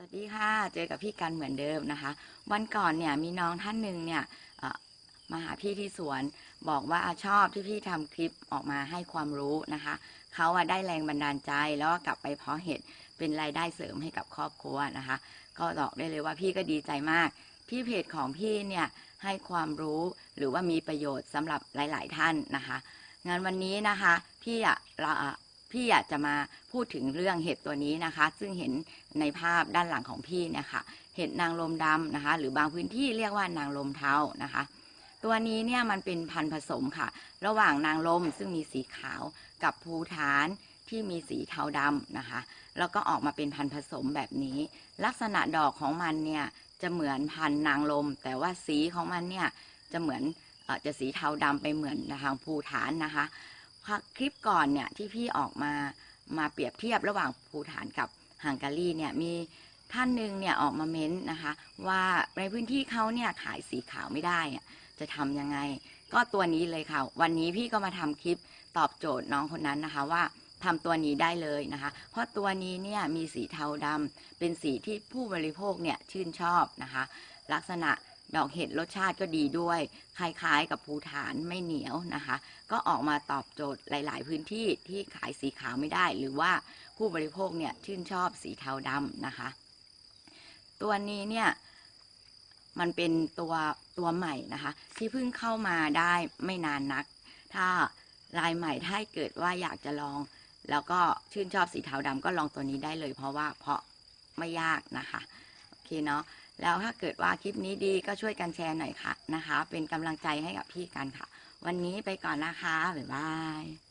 สวัสดีค่ะ เจอกับพี่กันเหมือนเดิมนะคะ วันก่อนเนี่ยมีน้องท่านหนึ่งเนี่ยมาหาพี่ที่สวนบอกว่าชอบที่พี่ทำคลิปออกมาให้ความรู้นะคะ เขาอะได้แรงบันดาลใจแล้วก็กลับไปเพาะเห็ดเป็นรายได้เสริมให้กับครอบครัวนะคะ ก็บอกได้เลยว่าพี่ก็ดีใจมากที่เพจของพี่เนี่ยให้ความรู้หรือว่ามีประโยชน์สำหรับหลาย ๆ ท่านนะคะงานวันนี้นะคะ พี่อะเราอะ พี่อยากจะมาพูดถึงเรื่องเห็ดตัวนี้นะคะ ซึ่งเห็นในภาพด้านหลังของพี่เนี่ยค่ะเห็ดนางลมดำนะคะ หรือบางพื้นที่เรียกว่านางลมเทานะคะ ตัวนี้เนี่ยมันเป็นพันธุ์ผสมค่ะ ระหว่างนางลมซึ่งมีสีขาวกับภูฐานที่มีสีเทาดำนะคะ แล้วก็ออกมาเป็นพันธุ์ผสมแบบนี้ ลักษณะดอกของมันเนี่ยจะเหมือนพันธุ์นางลม แต่ว่าสีของมันเนี่ยจะเหมือนอจะสีเทาดำไปเหมือนทางภูฐานนะคะ คลิปก่อนเนี่ยที่พี่ออกมามาเปรียบเทียบระหว่างภูฐานกับฮังการีเนี่ยมีท่านหนึ่งเนี่ยออกมาเม้นนะคะ ว่าในพื้นที่เขาเนี่ยขายสีขาวไม่ได้อะจะทำยังไง ก็ตัวนี้เลยค่ะ วันนี้พี่ก็มาทำคลิปตอบโจทย์น้องคนนั้นนะคะว่าทำตัวนี้ได้เลยนะคะ เพราะตัวนี้เนี่ยมีสีเทาดำเป็นสีที่ผู้บริโภคเนี่ยชื่นชอบนะคะ ลักษณะ ดอกเห็ดรสชาติก็ดีด้วย คล้ายๆ กับภูฐานไม่เหนียวนะคะ ก็ออกมาตอบโจทย์หลาย ๆ พื้นที่ที่ขายสีขาวไม่ได้ หรือว่าผู้บริโภคเนี่ยชื่นชอบสีเทาดำนะคะ ตัวนี้เนี่ยมันเป็นตัวตัวใหม่นะคะ ที่เพิ่งเข้ามาได้ไม่นานนัก ถ้ารายใหม่ถ้าเกิดว่าอยากจะลอง แล้วก็ชื่นชอบสีเทาดำก็ลองตัวนี้ได้เลย เพราะว่าเพราะไม่ยากนะคะ คเนาะแล้วถ้าเกิดว่าคลิปนี้ดีก็ช่วยกันแชร์หน่อยค่ะนะคะ เป็นกำลังใจให้กับพี่กันค่ะ วันนี้ไปก่อนนะคะบ๊ายบาย